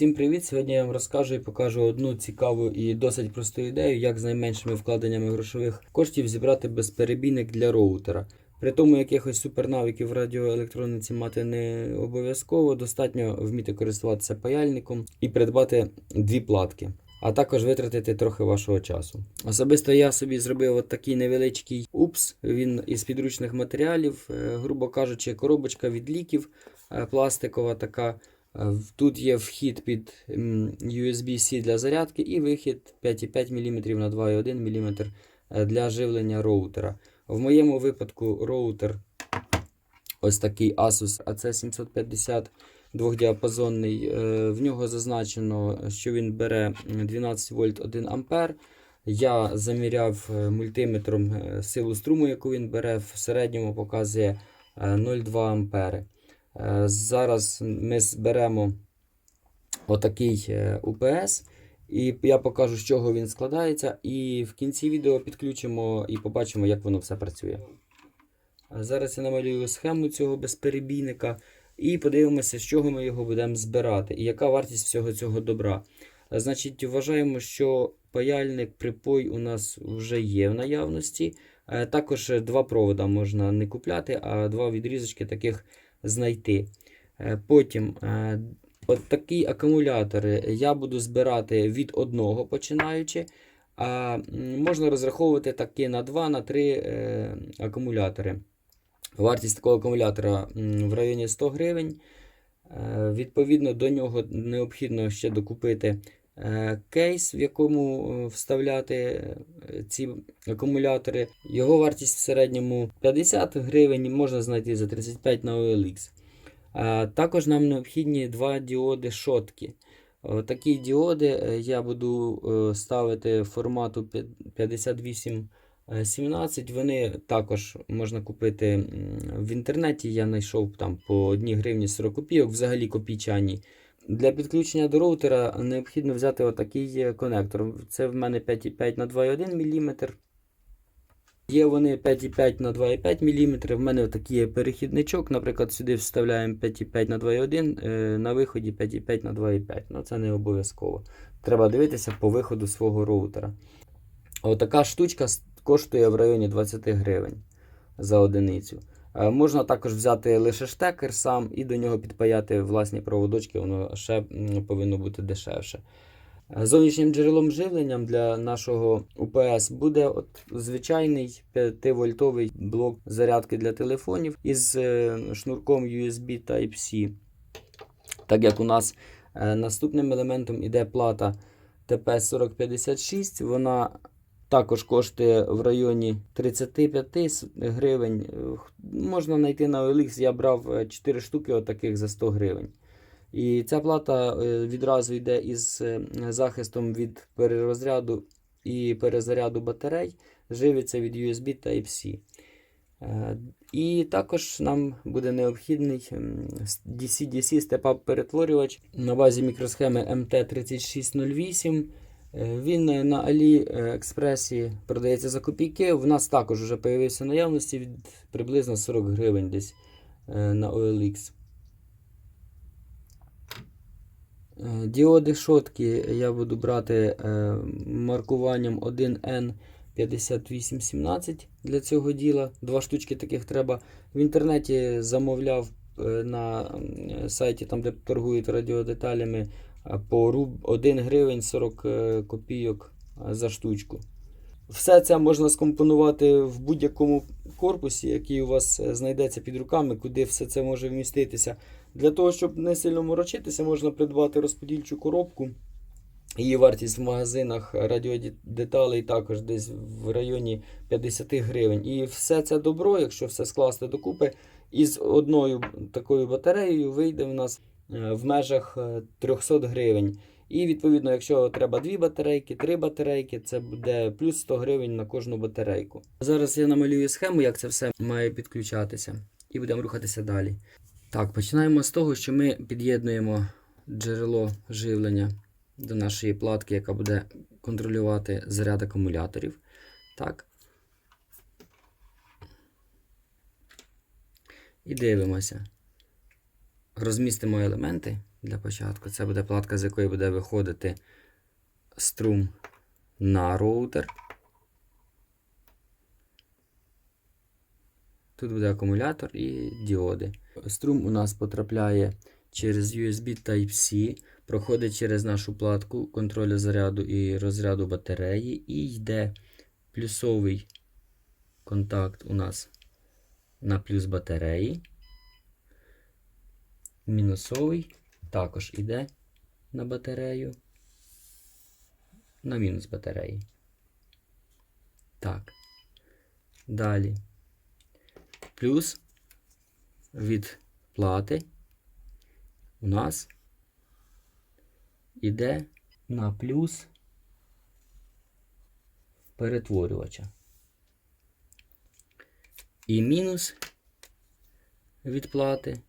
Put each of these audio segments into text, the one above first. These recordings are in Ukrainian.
Всім привіт! Сьогодні я вам розкажу і покажу одну цікаву і досить просту ідею, як з найменшими вкладеннями грошових коштів зібрати безперебійник для роутера. При тому якихось супернавиків в радіоелектроніці мати не обов'язково, достатньо вміти користуватися паяльником і придбати дві платки. А також витратити трохи вашого часу. Особисто я собі зробив от такий невеличкий упс. Він із підручних матеріалів, е, грубо кажучи, коробочка від ліків е, пластикова така. Е, Тут є вхід під USB-C для зарядки і вихід 5,5 мм на 2,1 мм е, для живлення роутера. В моєму випадку роутер ось такий Asus AC750 двохдіапазонний. Е, В нього зазначено, що він бере 12 вольт 1 ампер. Я заміряв мультиметром силу струму, яку він бере, в середньому показує е, 0,2 ампери. Е, Зараз ми зберемо отакий е, UPS, і я покажу, з чого він складається. І в кінці відео підключимо і побачимо, як воно все працює. Зараз я намалюю схему цього безперебійника і подивимося, з чого ми його будемо збирати і яка вартість всього цього добра. Е, Значить, вважаємо, що паяльник припой у нас вже є в наявності. Також два провода можна не купляти, а два відрізочки таких знайти. Е, Потім е, от такі акумулятори я буду збирати від одного починаючи. А можна розраховувати таки на 2 на 3 е, акумулятори. Вартість такого акумулятора в районі 100 гривень. Відповідно, до нього необхідно ще докупити кейс, в якому е, вставляти е, ці акумулятори. Його вартість в середньому 50 гривень, можна знайти за 35 на OLX. Також нам необхідні два діоди шотки. Такі діоди е, я буду ставити формату п'я- 5817. Вони також можна купити в інтернеті. Я знайшов там по 1 гривні 40 копійок, взагалі копійчані. Для підключення до роутера необхідно взяти отакий е, конектор. Це в мене 5,5 на 2,1 мм. Є вони 5,5 на 2,5 мм. В мене такий є перехідничок. Наприклад, сюди вставляємо 5,5 на 2,1, е, на виході 5,5 на 2,5. Ну, це не обов'язково. Треба дивитися по виходу свого роутера. Отака штучка коштує в районі 20 гривень за одиницю. Е, Можна також взяти лише штекер сам і до нього підпаяти власні проводочки, воно ще повинно бути дешевше. Е, Зовнішнім джерелом живленням для нашого УПС буде от звичайний 5-вольтовий блок зарядки для телефонів із е, шнурком USB Type-C. Так як у нас наступним елементом іде плата TP4056, вона також коштує в районі 35 гривень. Е, Можна знайти на OLX, я брав 4 штуки отаких за 100 гривень. І ця плата е, відразу йде із е, захистом від перерозряду і перезаряду батарей, живиться від USB Type-C. Е, І також нам буде необхідний ем, DC-DC степап перетворювач на базі мікросхеми MT3608. Е, Він е, на AliExpress продається за копійки. В нас також вже появився наявності від приблизно 40 гривень десь е, на OLX. Діоди шотки я буду брати маркуванням 1N5817 для цього діла. Два штучки таких треба. В інтернеті замовляв на сайті, там, де торгують радіодеталями, по руб 1 гривень 40 е, копійок е, за штучку. Все це можна скомпонувати в будь-якому корпусі, який у вас е, знайдеться під руками, куди все це може вміститися. Для того, щоб не сильно морочитися, можна придбати розподільчу коробку. Її вартість в магазинах радіодеталей також десь в районі 50 гривень. І все це добро, якщо все скласти докупи, із одною такою батареєю вийде в нас е, в межах е, 300 гривень. І відповідно, якщо треба дві батарейки, три батарейки, це буде плюс 100 гривень на кожну батарейку. Зараз я намалюю схему, як це все має підключатися, і будемо рухатися далі. Так, починаємо з того, що ми під'єднуємо джерело живлення до нашої платки, яка буде контролювати заряд акумуляторів. Так. І дивимося. Розмістимо елементи для початку. Це буде платка, з якої буде виходити струм на роутер. Тут буде акумулятор і діоди. Струм у нас потрапляє через USB Type-C, проходить через нашу платку контролю заряду і розряду батареї, і йде плюсовий контакт у нас на плюс батареї. Мінусовий також йде на батарею. На мінус батареї. Так. Далі. Плюс від плати у нас іде на плюс перетворювача. І мінус від плати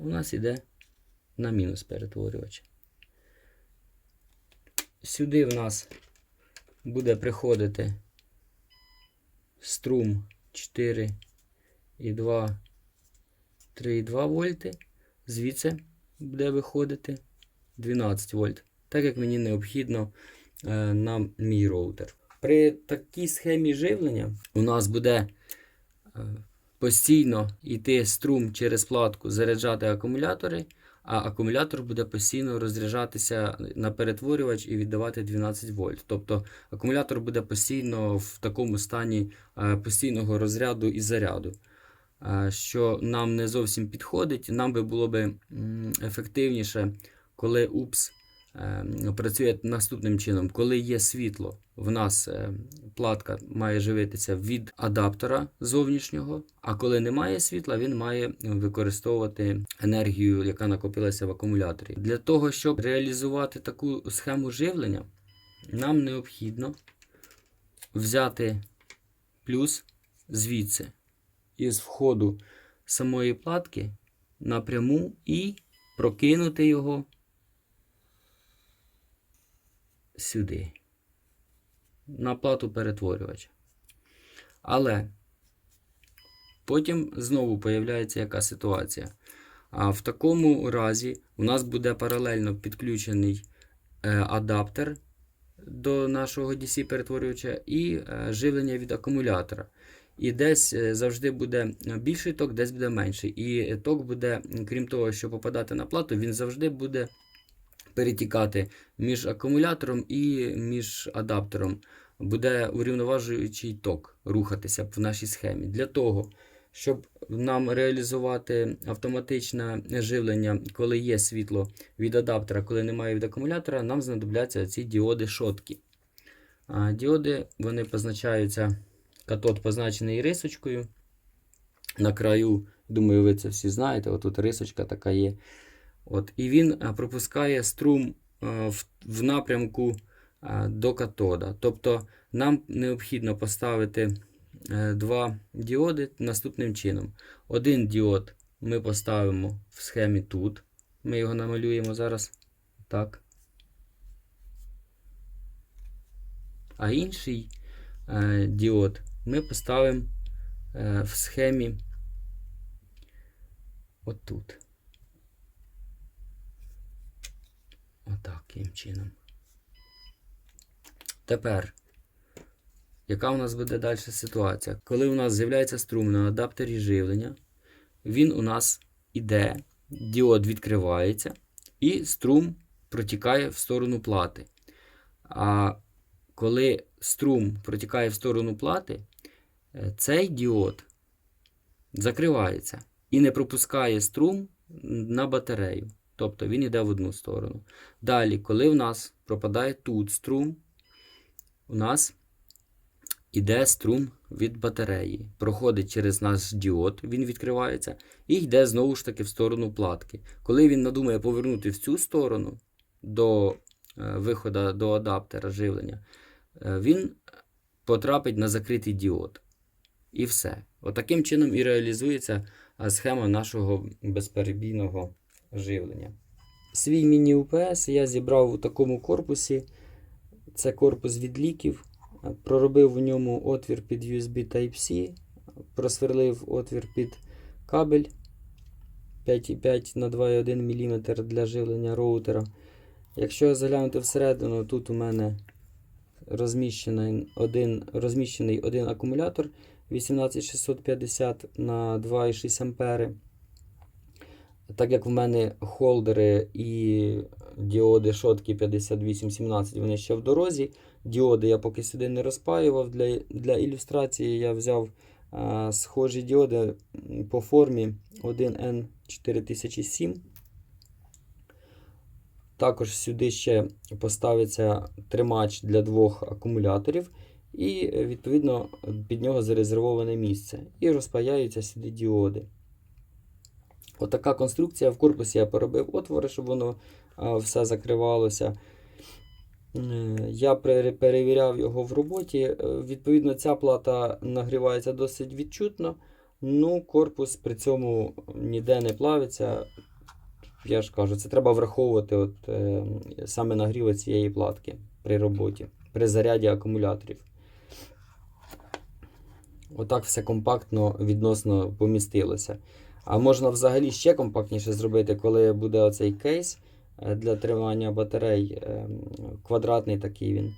у нас іде на мінус перетворювача. Сюди в нас буде приходити струм 4 і 2, 3,2 вольти. Звідси буде виходити 12 вольт, так як мені необхідно е, на мій роутер. При такій схемі живлення у нас буде е, постійно йти струм через платку, заряджати акумулятори, а акумулятор буде постійно розряджатися на перетворювач і віддавати 12 вольт. Тобто акумулятор буде постійно в такому стані е, постійного розряду і заряду. е, Що нам не зовсім підходить, нам би було би ефективніше, коли УПС е, працює наступним чином. Коли є світло, в нас е, платка має живитися від адаптера зовнішнього, а коли немає світла, він має використовувати енергію, яка накопилася в акумуляторі. Для того, щоб реалізувати таку схему живлення, нам необхідно взяти плюс звідси із входу самої платки напряму і прокинути його сюди, на плату перетворювача. Але потім знову появляється яка ситуація. А в такому разі у нас буде паралельно підключений е, адаптер до нашого DC-перетворювача і е, живлення від акумулятора. І десь е, завжди буде більший ток, десь буде менший. І ток буде, крім того, що попадати на плату, він завжди буде перетікати між акумулятором і між адаптером. Буде урівноважуючий ток рухатися в нашій схемі. Для того, щоб нам реалізувати автоматичне живлення, коли є світло від адаптера, коли немає від акумулятора, нам знадобляться ці діоди шотки. А діоди вони позначаються, катод позначений рисочкою. На краю, думаю, ви це всі знаєте, отут рисочка така є. От, І він пропускає струм в, напрямку до катода. Тобто нам необхідно поставити е, два діоди наступним чином. Один діод ми поставимо в схемі тут. Ми його намалюємо зараз. Так. А інший е, діод ми поставимо е, в схемі отут. Отаким чином. Тепер, яка у нас буде далі ситуація? Коли у нас з'являється струм на адаптері живлення, він у нас іде, діод відкривається, і струм протікає в сторону плати. А коли струм протікає в сторону плати, е, цей діод закривається і не пропускає струм на батарею. Тобто він йде в одну сторону. Далі, коли в нас пропадає тут струм, у нас іде струм від батареї. Проходить через наш діод, він відкривається, і йде знову ж таки в сторону платки. Коли він надумає повернути в цю сторону до е, виходу до адаптера живлення, е, він потрапить на закритий діод. І все. Отаким чином і реалізується е, схема нашого безперебійного живлення. Свій міні-УПС я зібрав у такому корпусі. Це корпус від ліків. Проробив в ньому отвір під USB Type-C, просверлив отвір під кабель 5,5 на 2,1 мм для живлення роутера. Якщо заглянути всередину, тут у мене розміщений один, розміщений один акумулятор 18650 на 2,6 ампери. Так як в мене холдери і діоди шотки 5817, вони ще в дорозі. Діоди я поки сюди не розпаював. Для, для ілюстрації я взяв а, схожі діоди по формі 1N4007. Також сюди ще поставиться тримач для двох акумуляторів, і е, відповідно під нього зарезервоване місце. І розпаяються сюди діоди. Отака конструкція. В корпусі я поробив отвори, щоб воно все закривалося. Е, Я перевіряв його в роботі. Е, Відповідно, ця плата нагрівається досить відчутно. Ну, корпус при цьому ніде не плавиться. Я ж кажу, це треба враховувати от, е, саме нагрів цієї платки при роботі, при заряді акумуляторів. Отак все компактно відносно помістилося. А можна взагалі ще компактніше зробити, коли буде оцей кейс для тримання батарей, е, квадратний такий він.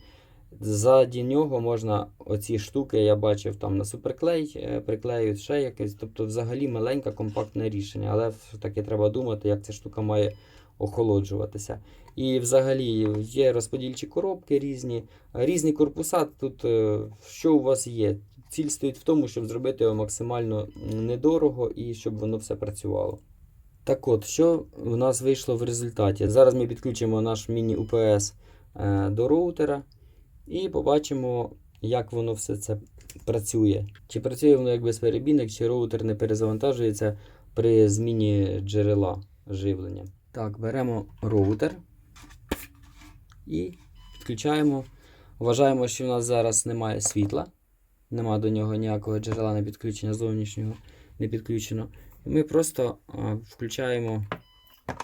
Ззаді нього можна оці штуки, я бачив там на суперклей, е, приклеюють ще якесь. Тобто, взагалі маленьке компактне рішення, але все-таки треба думати, як ця штука має охолоджуватися. І взагалі є розподільчі коробки різні, різні корпуса. Тут е, що у вас є? Ціль стоїть в тому, щоб зробити його максимально недорого і щоб воно все працювало. Так от, що в нас вийшло в результаті? Зараз ми підключимо наш міні-УПС е, до роутера і побачимо, як воно все це працює. Чи працює воно як безперебійник, чи роутер не перезавантажується при зміні джерела живлення. Так, беремо роутер і підключаємо. Вважаємо, що в нас зараз немає світла. Нема до нього ніякого джерела не підключення зовнішнього не підключено. І ми просто включаємо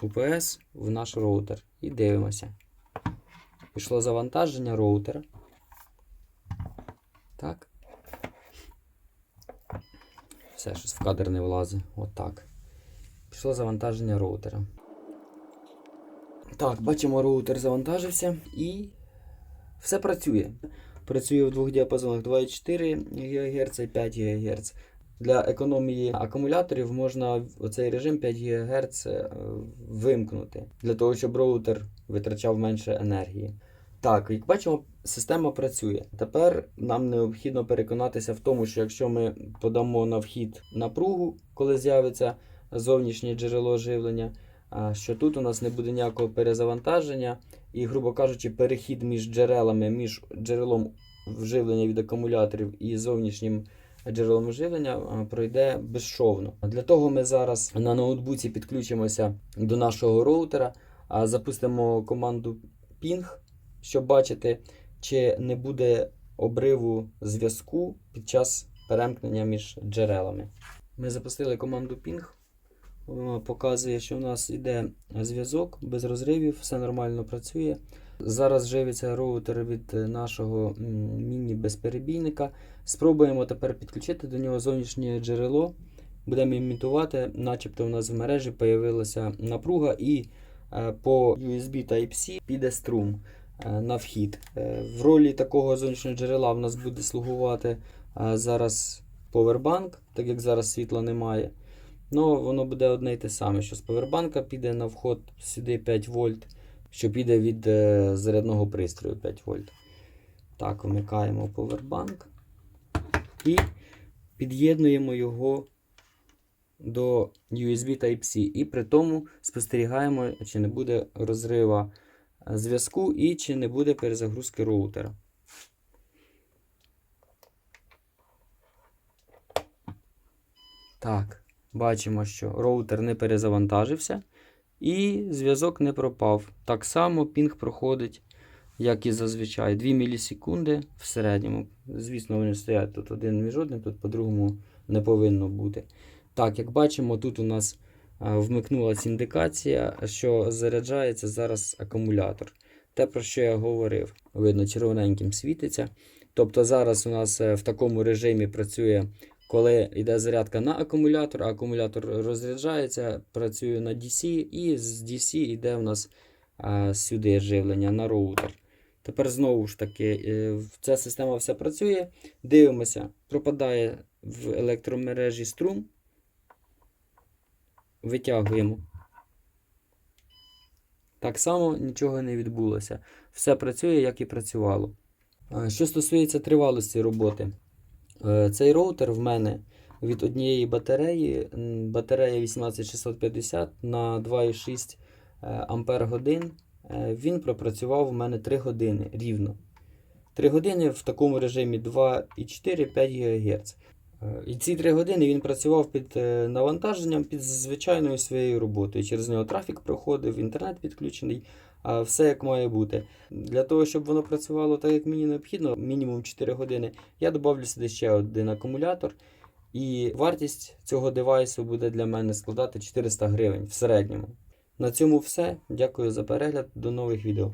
UPS в наш роутер і дивимося. Пішло завантаження роутера. Так. Все, щось в кадр не влазить. Отак. Пішло завантаження роутера. Так, бачимо, роутер завантажився і все працює. Працює в двох діапазонах 2,4 ГГц і 5 ГГц. Для економії акумуляторів можна оцей режим 5 ГГц е, вимкнути, для того, щоб роутер витрачав менше енергії. Так, як бачимо, система працює. Тепер нам необхідно переконатися в тому, що якщо ми подамо на вхід напругу, коли з'явиться зовнішнє джерело живлення, що тут у нас не буде ніякого перезавантаження, і, грубо кажучи, перехід між джерелами, між джерелом вживлення від акумуляторів і зовнішнім джерелом живлення пройде безшовно. Для того ми зараз на ноутбуці підключимося до нашого роутера, а запустимо команду ping, щоб бачити, чи не буде обриву зв'язку під час перемкнення між джерелами. Ми запустили команду ping. Показує, що у нас йде зв'язок без розривів, все нормально працює. Зараз живиться роутер від е, нашого міні-безперебійника. Спробуємо тепер підключити до нього зовнішнє джерело. Будемо імітувати, начебто у нас в мережі з'явилася напруга, і е, по USB Type-C піде струм е, на вхід. В ролі такого зовнішнього джерела в нас буде слугувати зараз повербанк, так як зараз світла немає. Ну, воно буде одне й те саме, що з повербанка піде на вход сюди 5 вольт, що піде від е, зарядного пристрою 5 вольт. Так, вмикаємо повербанк і під'єднуємо його до USB Type-C. І при тому спостерігаємо, чи не буде розрива е, зв'язку і чи не буде перезагрузки роутера. Так, бачимо, що роутер не перезавантажився і зв'язок не пропав. Так само пінг проходить, як і зазвичай, 2 мілісекунди в середньому. Звісно, вони стоять тут один між одним, тут по-другому не повинно бути. Так, як бачимо, тут у нас вмикнулася індикація, що заряджається зараз акумулятор. Те, про що я говорив, видно, червоненьким світиться. Тобто зараз у нас е, в такому режимі працює коли йде зарядка на акумулятор, а акумулятор розряджається, працює на DC, і з DC йде у нас а, сюди живлення на роутер. Тепер знову ж таки, е, ця система вся працює. Дивимося, пропадає в електромережі струм. Витягуємо. Так само нічого не відбулося. Все працює, як і працювало. Що стосується тривалості роботи, цей роутер в мене від однієї батареї, батарея 18650 на 2,6 е, ампер годин. Е, Він пропрацював у мене 3 години рівно. 3 години в такому режимі 2,4-5 ГГц. Е, І ці 3 години він працював під е, навантаженням, під звичайною своєю роботою. Через нього трафік проходив, інтернет підключений, все як має бути. Для того, щоб воно працювало так, як мені необхідно, мінімум 4 години, я додавлю сюди ще один акумулятор. І вартість цього девайсу буде для мене складати 400 гривень в середньому. На цьому все. Дякую за перегляд. До нових відео.